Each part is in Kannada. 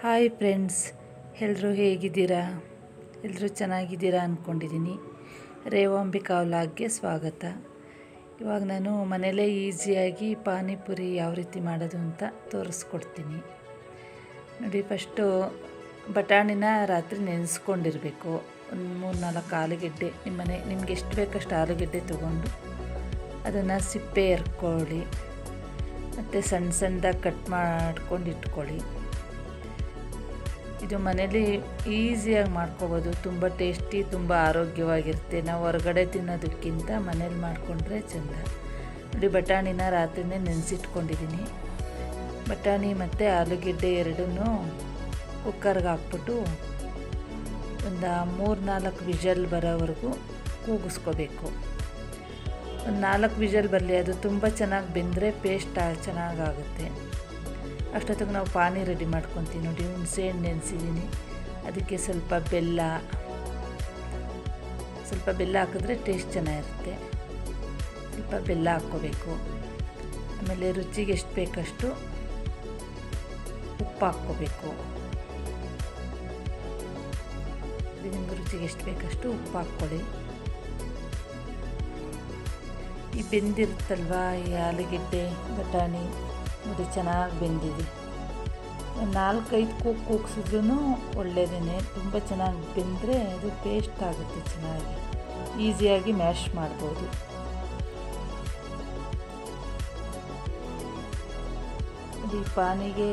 ಹಾಯ್ ಫ್ರೆಂಡ್ಸ್ ಎಲ್ಲರೂ ಹೇಗಿದ್ದೀರಾ? ಎಲ್ಲರೂ ಚೆನ್ನಾಗಿದ್ದೀರಾ ಅಂದ್ಕೊಂಡಿದ್ದೀನಿ ರೇವಾಂಬಿಕಾ ವ್ಲಾಗ್ಗೆ ಸ್ವಾಗತ. ಇವಾಗ ನಾನು ಮನೇಲೇ ಈಸಿಯಾಗಿ ಪಾನಿಪುರಿ ಯಾವ ರೀತಿ ಮಾಡೋದು ಅಂತ ತೋರಿಸ್ಕೊಡ್ತೀನಿ. ನೋಡಿ, ಫಸ್ಟು ಬಟಾಣಿನ ರಾತ್ರಿ ನೆನೆಸ್ಕೊಂಡಿರಬೇಕು. ಒಂದು ಮೂರು ನಾಲ್ಕು ಆಲೂಗೆಡ್ಡೆ ನಿಮ್ಮ ಮನೆ, ನಿಮ್ಗೆ ಎಷ್ಟು ಬೇಕಷ್ಟು ಆಲೂಗೆಡ್ಡೆ ತೊಗೊಂಡು ಅದನ್ನು ಸಿಪ್ಪೆ ಎರ್ಕೊಳ್ಳಿ. ಮತ್ತು ಸಣ್ಣ ಸಣ್ಣದಾಗಿ ಕಟ್ ಮಾಡ್ಕೊಂಡು ಇಟ್ಕೊಳ್ಳಿ. ಇದು ಮನೇಲಿ ಈಸಿಯಾಗಿ ಮಾಡ್ಕೋಬೋದು. ತುಂಬ ಟೇಸ್ಟಿ, ತುಂಬ ಆರೋಗ್ಯವಾಗಿರುತ್ತೆ. ನಾವು ಹೊರಗಡೆ ತಿನ್ನೋದಕ್ಕಿಂತ ಮನೇಲಿ ಮಾಡಿಕೊಂಡ್ರೆ ಚೆಂದ. ನೋಡಿ, ಬಟಾಣಿನ ರಾತ್ರಿನೇ ನೆನೆಸಿಟ್ಕೊಂಡಿದ್ದೀನಿ ಬಟಾಣಿ ಮತ್ತು ಆಲೂಗೆಡ್ಡೆ ಎರಡನ್ನೂ ಕುಕ್ಕರ್ಗೆ ಹಾಕ್ಬಿಟ್ಟು ಒಂದು ಮೂರು ನಾಲ್ಕು ವಿಷಲ್ ಬರೋವರೆಗೂ ಕೂಗಿಸ್ಕೋಬೇಕು. ಒಂದು ನಾಲ್ಕು ವಿಷಲ್ ಬರಲಿ, ಅದು ತುಂಬ ಚೆನ್ನಾಗಿ ಬೆಂದರೆ ಪೇಸ್ಟ್ ಚೆನ್ನಾಗಾಗುತ್ತೆ. ಅಷ್ಟೊತ್ತಿಗೆ ನಾವು ಪಾನಿ ರೆಡಿ ಮಾಡ್ಕೊತೀವಿ ನೋಡಿ, ಹುಣಸೆ ಹಣ್ಣು ನೆನೆಸಿದ್ದೀನಿ ಅದಕ್ಕೆ ಸ್ವಲ್ಪ ಬೆಲ್ಲ ಸ್ವಲ್ಪ ಬೆಲ್ಲ ಹಾಕಿದ್ರೆ ಟೇಸ್ಟ್ ಚೆನ್ನಾಗಿರುತ್ತೆ. ಸ್ವಲ್ಪ ಬೆಲ್ಲ ಹಾಕ್ಕೋಬೇಕು. ಆಮೇಲೆ ರುಚಿಗೆ ಎಷ್ಟು ಬೇಕಷ್ಟು ಉಪ್ಪು ಹಾಕ್ಕೋಬೇಕು. ನಿಮ್ಗೆ ರುಚಿಗೆ ಎಷ್ಟು ಬೇಕಷ್ಟು ಉಪ್ಪು ಹಾಕ್ಕೊಳ್ಳಿ. ಈ ಬೆಂದಿರುತ್ತಲ್ವ, ಈ ಆಲೂಗೆಡ್ಡೆ, ಬಟಾಣಿ? ನೋಡಿ ಚೆನ್ನಾಗಿ ಬೆಂದಿದೆ. ನಾಲ್ಕೈದು ಕೂಗ್ ಕೂಗ್ಸಿದ್ರೂ ಒಳ್ಳೆಯದೇ ತುಂಬ ಚೆನ್ನಾಗಿ ಬೆಂದರೆ ಅದು ಟೇಸ್ಟ್ ಆಗುತ್ತೆ ಚೆನ್ನಾಗಿ. ಈಸಿಯಾಗಿ ಮ್ಯಾಶ್ ಮಾಡ್ಬೋದು. ಈ ಪಾನಿಗೆ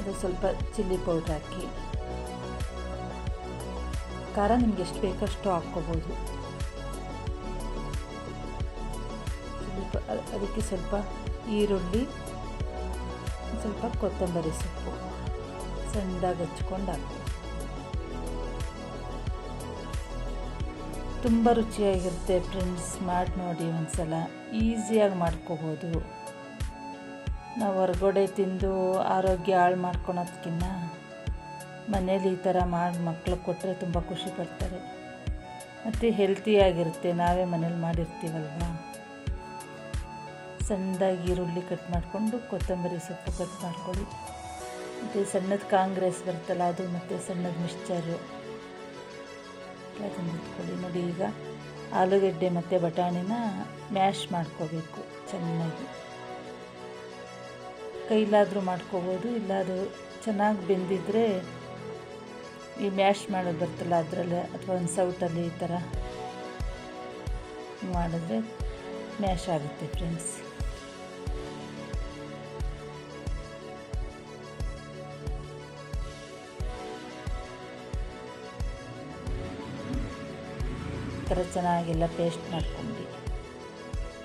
ಅದು ಸ್ವಲ್ಪ ಚಿಲ್ಲಿ ಪೌಡ್ರ್ ಹಾಕಿ. ಖಾರ ನಿಮ್ಗೆ ಎಷ್ಟು ಬೇಕಷ್ಟು ಹಾಕ್ಕೋಬೋದು. ಅದಕ್ಕೆ ಸ್ವಲ್ಪ ಈರುಳ್ಳಿ ಸ್ವಲ್ಪ ಕೊತ್ತಂಬರಿ ಸೊಪ್ಪು ಸಣ್ಣದಾಗಿ ಹಚ್ಕೊಂಡು ಹಾಕು ತುಂಬ ರುಚಿಯಾಗಿರುತ್ತೆ ಫ್ರೆಂಡ್ಸ್, ಮಾಡಿ ನೋಡಿ ಒಂದ್ಸಲ. ಈಸಿಯಾಗಿ ಮಾಡ್ಕೋಬೋದು. ನಾವು ಹೊರಗಡೆ ತಿಂದು ಆರೋಗ್ಯ ಹಾಳು ಮಾಡ್ಕೊಳೋದ್ಕಿನ್ನ ಮನೇಲಿ ಈ ಥರ ಮಾಡಿ ಮಕ್ಳಿಗೆ ಕೊಟ್ಟರೆ ತುಂಬ ಖುಷಿ ಪಡ್ತಾರೆ. ಮತ್ತು ಹೆಲ್ತಿಯಾಗಿರುತ್ತೆ ನಾವೇ ಮನೇಲಿ ಮಾಡಿರ್ತೀವಲ್ವ? ಸಣ್ಣದಾಗಿ ಈರುಳ್ಳಿ ಕಟ್ ಮಾಡಿಕೊಂಡು ಕೊತ್ತಂಬರಿ ಸೊಪ್ಪು ಕಟ್ ಮಾಡ್ಕೊಳ್ಳಿ. ಮತ್ತು ಸಣ್ಣದ ಕಾಂಗ್ರೆಸ್ ಬರುತ್ತಲ್ಲ ಅದು ಮತ್ತು ಸಣ್ಣದ ಮಿಕ್ಸ್ಚರು. ಅದನ್ನು ಇಟ್ಕೊಳ್ಳಿ ನೋಡಿ ಈಗ. ಆಲೂಗಡ್ಡೆ ಮತ್ತು ಬಟಾಣಿನ ಮ್ಯಾಶ್ ಮಾಡ್ಕೋಬೇಕು ಚೆನ್ನಾಗಿ. ಕೈಲಾದರೂ ಮಾಡ್ಕೋಬೋದು ಇಲ್ಲ ಅದು ಚೆನ್ನಾಗಿ ಬೆಂದಿದ್ದರೆ ಈ ಮ್ಯಾಶ್ ಮಾಡೋದು ಬರ್ತಲ್ಲ ಅದರಲ್ಲಿ ಅಥವಾ ಒಂದು ಸೌಟಲ್ಲಿ ಈ ಥರ ಮಾಡಿದ್ರೆ ಮ್ಯಾಶ್ ಆಗುತ್ತೆ ಫ್ರೆಂಡ್ಸ್. ಥರ ಚೆನ್ನಾಗೆಲ್ಲ ಪೇಸ್ಟ್ ಮಾಡ್ಕೊಂಡು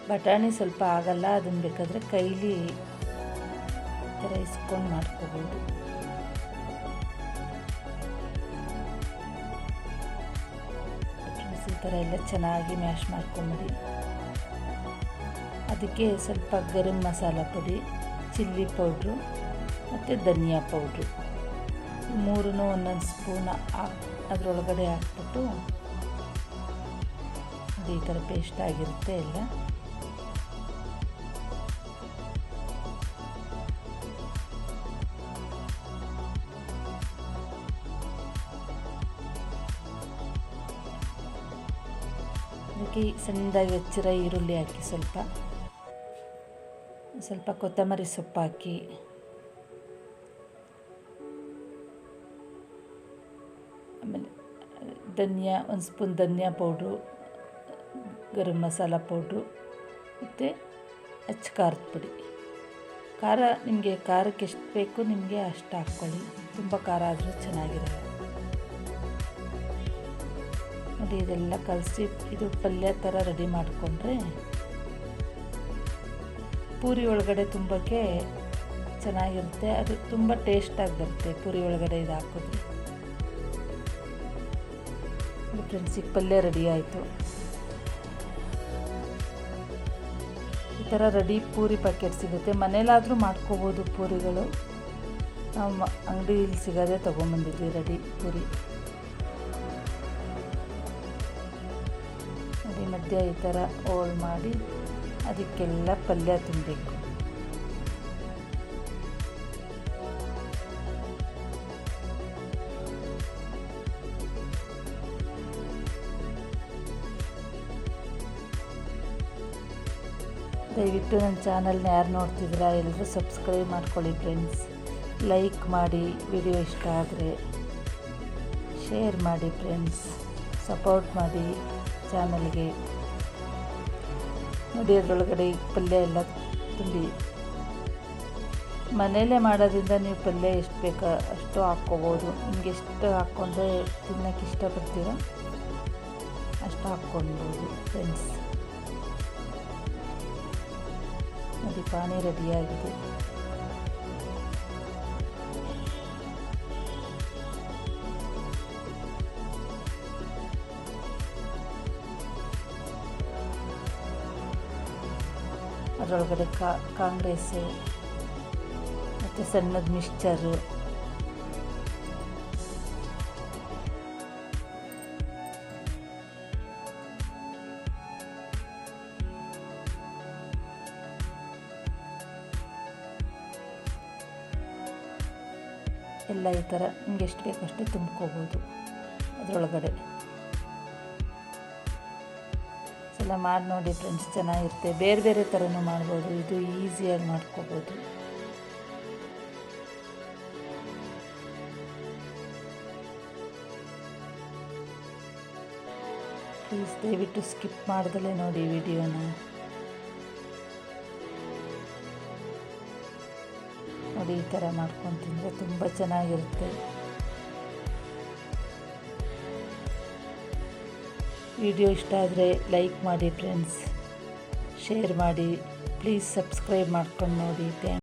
ಬಟಾಣಿ ಸ್ವಲ್ಪ ಆಗಲ್ಲ, ಅದನ್ನು ಬೇಕಾದರೆ ಕೈಲಿ ಥರ ಇಸ್ಕೊಂಡು ಮಾಡ್ಕೋಬೋದು. ಈ ಥರ ಎಲ್ಲ ಚೆನ್ನಾಗಿ ಮ್ಯಾಶ್ ಮಾಡ್ಕೊಂಬಿಡಿ ಅದಕ್ಕೆ ಸ್ವಲ್ಪ ಗರಂ ಮಸಾಲ ಪುಡಿ, ಚಿಲ್ಲಿ ಪೌಡ್ರು ಮತ್ತು ಧನಿಯಾ ಪೌಡ್ರು. ಮೂರೂ ಒಂದೊಂದು ಸ್ಪೂನ್ ಹಾಕಿ ಅದರೊಳಗಡೆ ಹಾಕ್ಬಿಟ್ಟು ಈ ಥರ ಪೇಸ್ಟ್ ಆಗಿರುತ್ತೆ ಎಲ್ಲ. ಅದಕ್ಕೆ ಸಣ್ಣದಾಗಿ ಹೆಚ್ಚಿರ ಈರುಳ್ಳಿ ಹಾಕಿ ಸ್ವಲ್ಪ. ಸ್ವಲ್ಪ ಕೊತ್ತಂಬರಿ ಸೊಪ್ಪು ಹಾಕಿ. ಆಮೇಲೆ ಧನಿಯಾ, ಒಂದು ಸ್ಪೂನ್ ಧನಿಯಾ ಪೌಡ್ರು. ಗರಂ ಮಸಾಲ ಪೌಡ್ರು ಮತ್ತು ಅಚ್ಚ ಖಾರದ ಪುಡಿ. ಖಾರ ನಿಮಗೆ ಖಾರಕ್ಕೆ ಎಷ್ಟು ಬೇಕು ನಿಮಗೆ ಅಷ್ಟು ಹಾಕ್ಕೊಳ್ಳಿ. ತುಂಬ ಖಾರ ಆದರೂ ಚೆನ್ನಾಗಿರುತ್ತೆ. ನೋಡಿ, ಇದೆಲ್ಲ ಕಲಸಿ ಇದು ಪಲ್ಯ ಥರ ರೆಡಿ ಮಾಡಿಕೊಂಡ್ರೆ ಪೂರಿ ಒಳಗಡೆ ತುಂಬಕ್ಕೆ ಚೆನ್ನಾಗಿರುತ್ತೆ. ಅದು ತುಂಬ ಟೇಸ್ಟಾಗಿ ಬರುತ್ತೆ ಪೂರಿ ಒಳಗಡೆ ಇದು ಹಾಕಿದ್ರೆ. ಫ್ರೆಂಡ್ಸಿಗೆ ಪಲ್ಯ ರೆಡಿ ಆಯಿತು. ಈ ಥರ ರೆಡಿ ಪೂರಿ ಪ್ಯಾಕೆಟ್ ಸಿಗುತ್ತೆ. ಮನೇಲಾದರೂ ಮಾಡ್ಕೋಬೋದು ಪೂರಿಗಳು. ನಾವು ಅಂಗಡಿಯಲ್ಲಿ ಸಿಗೋದೇ ತೊಗೊಂಬಂದಿದ್ವಿ ರೆಡಿ ಪೂರಿ. ನೋಡಿ ಮಧ್ಯ ಈ ಥರ ಹೋಲ್ ಮಾಡಿ ಅದಕ್ಕೆಲ್ಲ ಪಲ್ಯ ತುಂಬಬೇಕು ದಯವಿಟ್ಟು ನನ್ನ ಚಾನಲ್ನ ಯಾರು ನೋಡ್ತಿದ್ದೀರಾ, ಎಲ್ಲರೂ ಸಬ್ಸ್ಕ್ರೈಬ್ ಮಾಡ್ಕೊಳ್ಳಿ ಫ್ರೆಂಡ್ಸ್ ಲೈಕ್ ಮಾಡಿ ವಿಡಿಯೋ ಇಷ್ಟ ಆದರೆ ಶೇರ್ ಮಾಡಿ ಫ್ರೆಂಡ್ಸ್ ಸಪೋರ್ಟ್ ಮಾಡಿ ಚಾನಲ್ಗೆ ನೋಡಿ ಅದರೊಳಗಡೆ ಪಲ್ಯ ಎಲ್ಲ ತುಂಬಿ. ಮನೆಯಲ್ಲೇ ಮಾಡೋದ್ರಿಂದ ನೀವು ಪಲ್ಯ ಎಷ್ಟು ಬೇಕೋ ಅಷ್ಟು ಹಾಕ್ಕೋಬೋದು. ನಿಮ್ಗೆ ಎಷ್ಟು ಹಾಕ್ಕೊಂಡ್ರೆ ತಿನ್ನೋಕ್ಕೆ ಇಷ್ಟಪಡ್ತೀರೋ ಅಷ್ಟು ಹಾಕ್ಕೊಳ್ಬೋದು ಫ್ರೆಂಡ್ಸ್ ನೋಡಿ ಪಾನಿ ರೆಡಿಯಾಗಿದೆ. ಅದರೊಳಗಡೆ ಕಾ ಕಾಂಗ್ರೆಸ್ಸು ಮತ್ತು ಸಣ್ಣದ ಮಿಕ್ಸ್ಚರು ಎಲ್ಲ ಈ ಥರ ನಿಮ್ಗೆ ಎಷ್ಟು ಬೇಕಷ್ಟು ತುಂಬ್ಕೋಬೋದು ಅದರೊಳಗಡೆ. ಎಲ್ಲ ಮಾಡಿ ನೋಡಿ ಫ್ರೆಂಡ್ಸ್ ಚೆನ್ನಾಗಿರುತ್ತೆ. ಬೇರೆ ಬೇರೆ ಥರನೂ ಮಾಡ್ಬೋದು. ಇದು ಈಸಿಯಾಗಿ ಮಾಡ್ಕೋಬೋದು. ಪ್ಲೀಸ್ ದಯವಿಟ್ಟು ಸ್ಕಿಪ್ ಮಾಡ್ದಲೇ ನೋಡಿ ವಿಡಿಯೋನ ಥರ ಮಾಡ್ಕೊಂಡು ತಿಂದರೆ ತುಂಬ ಚೆನ್ನಾಗಿರುತ್ತೆ. ವಿಡಿಯೋ ಇಷ್ಟ ಆದರೆ ಲೈಕ್ ಮಾಡಿ ಫ್ರೆಂಡ್ಸ್ ಶೇರ್ ಮಾಡಿ ಪ್ಲೀಸ್ ಸಬ್ಸ್ಕ್ರೈಬ್ ಮಾಡ್ಕೊಂಡು ನೋಡಿ. ಥ್ಯಾಂಕ್